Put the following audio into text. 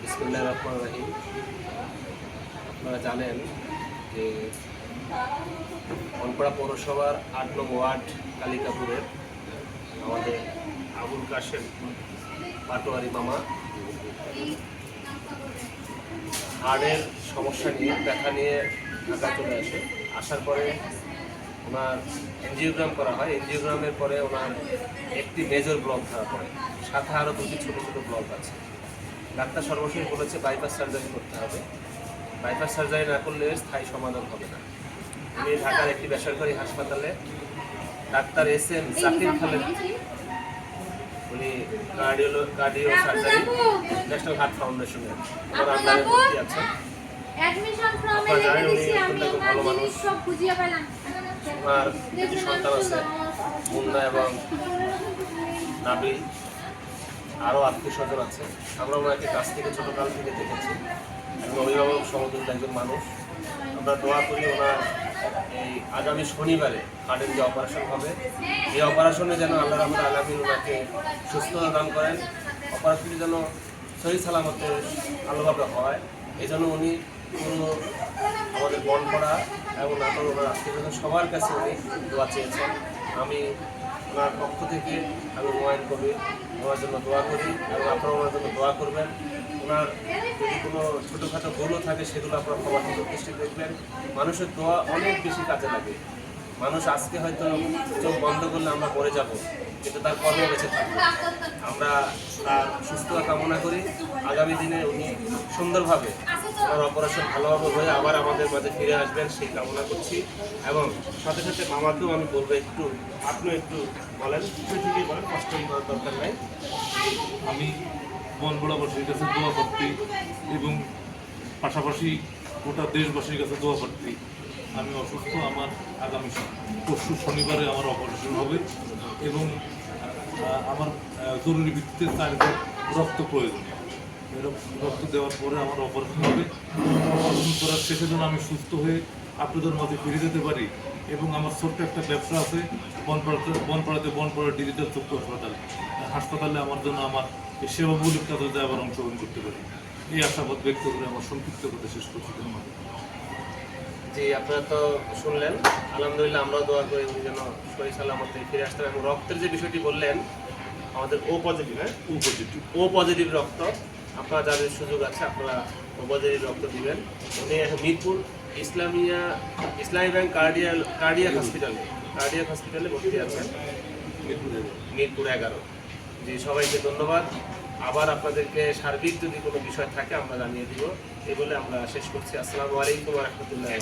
বিসমুল্লাহ রহমান রাহিম। আপনারা জানেন যে মনপাড়া পৌরসভার আট নং ওয়ার্ড, কালিকাপুরের আমাদের আবুল কাশেম পাটোয়ারি মামা হার্টের সমস্যা নিয়ে, ব্যথা নিয়ে ঢাকা চলে আসে। আসার পরে ওনার এনজিওগ্রাম করা হয়। এনজিওগ্রামের পরে ওনার একটি মেজর ব্লক ধরা পড়ে। সাথে আরও দুটি ছোটো ছোটো ব্লক আছে। ডাক্তার সর্বশেষ বলেছে বাইপাস সার্জারি করতে হবে। বাইপাস সার্জারি না করলে স্থায়ী সমাধান হবে না। আমি ঢাকার একটি বেসরকারি হাসপাতালে doctor S M Zakir Khaled উনি কার্ডিওলো কার্ডিও সার্জারি ন্যাশনাল হার্ট ফাউন্ডেশনের ওনার আন্ডারে ভর্তি আছেন। অ্যাডমিশন আপনারা জানেন উনি অত্যন্ত ভালো মানুষ। ওনার সন্তান আছে মুন্না এবং নাবিল। আরও আত্মীয় স্বজন আছে। আমরা ওনাকে কাছ থেকে ছোটকাল থেকে দেখেছি। এবং অভিভাবক, সমতুল্য একজন মানুষ। আমরা দোয়া করি ওনার এই আগামী শনিবারে হার্টের যে অপারেশন হবে, এই অপারেশনে যেন আল্লাহ রহমদ আলমিন ওনাকে সুস্থতা দান করেন। অপারেশনটি যেন সহি সালামতে ভালোভাবে হয়। এই জন্য উনি পুরো আমাদের বন করা এবং নাটোর ওনার আত্মীয় সবার কাছে উনি দোয়া চেয়েছেন। আমি ওনার পক্ষ থেকে আমি মোবাইল করি ওনার জন্য দোয়া করি এবং আপনারা ওনার জন্য দোয়া করবেন। ওনার যদি কোনো ছোটোখাটো ভুলও থাকে, সেগুলো আপনার ক্ষমা সুন্দর দৃষ্টি দেখবেন মানুষের দোয়া অনেক বেশি কাজে লাগে। মানুষ আজকে হয়তো চোখ বন্ধ করলে আমরা পড়ে যাব, কিন্তু তার কর্ম বেঁচে থাকবে। আমরা তার সুস্থতা কামনা করি। আগামী দিনে উনি সুন্দরভাবে ওনার অপারেশন ভালোভাবে হয়ে আবার আমাদের মাঝে ফিরে আসবেন, সেই কামনা করছি। এবং সাথে সাথে মামাকেও আমি বলব, একটু আপনিও একটু বলেন থেকে বলেন, কষ্ট করার দরকার নাই। আমি বরাবরীর কাছে দোয়া করতে এবং পাশাপাশি গোটা দেশবাসীর কাছে দোয়া করতে আমি অসুস্থ, আমার আগামী পরশু শনিবারে আমার অপারেশন হবে এবং আমার জরুরি ভিত্তিতে ব্যাগ রক্ত প্রয়োজন রক্ত দেওয়ার পরে আমার অপারেশন হবে। অপারেশন করার শেষে যেন আমি সুস্থ হয়ে আপনাদের মাঝে ফিরে যেতে পারি এবং আমার ছোট্ট একটা ব্যবসা আছে বনপাড়াতে বনপাড়াতে বনপাড়া ডিজিটাল চক্ষু হাসপাতাল। হাসপাতালে আমার জন্য আমার এই সেবামূলক কাজে আবার অংশগ্রহণ করতে পারি। এই আশাবাদ ব্যক্ত করে আমার সংক্ষিপ্ত কথা শেষ করছি। ধন্যবাদ। জি আপনারা তো শুনলেন। আলহামদুলিল্লাহ আমরাও দোয়া করি উনি যেন শরীর সালামতে ফিরে আসতে পারেন এবং রক্তের যে বিষয়টি বললেন আমাদের ও পজিটিভ হ্যাঁ? উপজিটিভ ও পজিটিভ রক্ত। আপনারা যাদের সুযোগ আছে আপনারা ও রক্ত দিবেন। উনি মিরপুর ইসলামিয়া ইসলামী ব্যাংক কার্ডিয়াল কার্ডিয়াক হসপিটালে কার্ডিয়াক হসপিটালে ভর্তি আছেন। মিরপুর এগারো। জি সবাইকে ধন্যবাদ। আবার আপনাদেরকে সার্বিক যদি কোনো বিষয় থাকে আমরা জানিয়ে দিব। এই বলে আমরা শেষ করছি। আসসালামু আলাইকুম রহমতুল্লাহ